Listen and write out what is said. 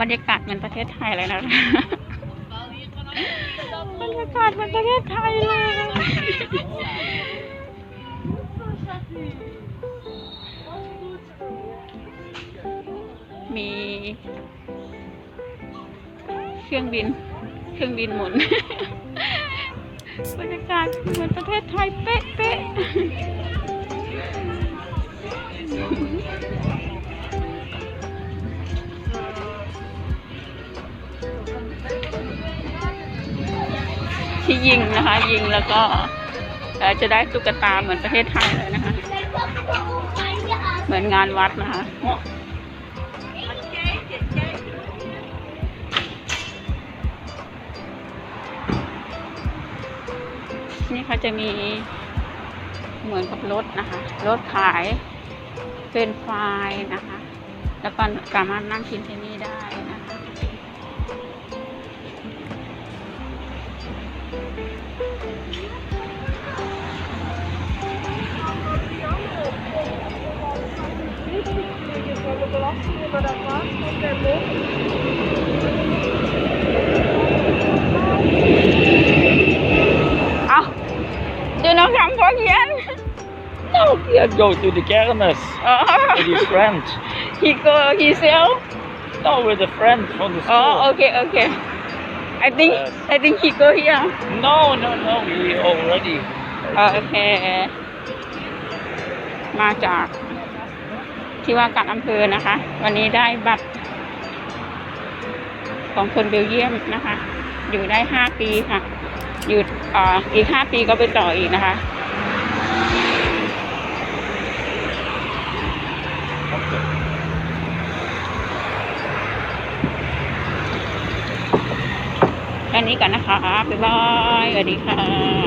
บรรยากาศเหมือนประเทศไทยเลยนะคะบรรยากาศเหมือนประเทศไทยเลยมีเครื่องบิน เครื่องบินหมุน บรรยากาศเหมือนประเทศไทยเป๊ะเป๊ะ ที่ยิงนะคะ ยิงแล้วก็จะได้ตุ๊กตาเหมือนประเทศไทยเลยนะคะ เหมือนงานวัดนะคะนี่เขาจะมีเหมือนกับรถนะคะรถขายเป็นไฟรายนะคะ แล้วก็สามารถนั่งกินที่นี่ได้ เอาดูน้องคำพอเขียน No, yeah, go to the kermis อ๋อ with his friend. he go he sell No, with a friend from the อ๋อ school. โอเคโอเค I think Yes. I think he go here No, no, no, we already. อ๋อโอเคมาจาก ที่ว่าการอำเภอนะคะ วันนี้ได้บัตร ของคนเบลเยียมนะคะ อยู่ได้ห้าปีค่ะอยู่อ,อีกห้าปีก็ไปต่ออีกนะคะแค่นี้กันนะคะบ๊ายบายสวัสดีค่ะ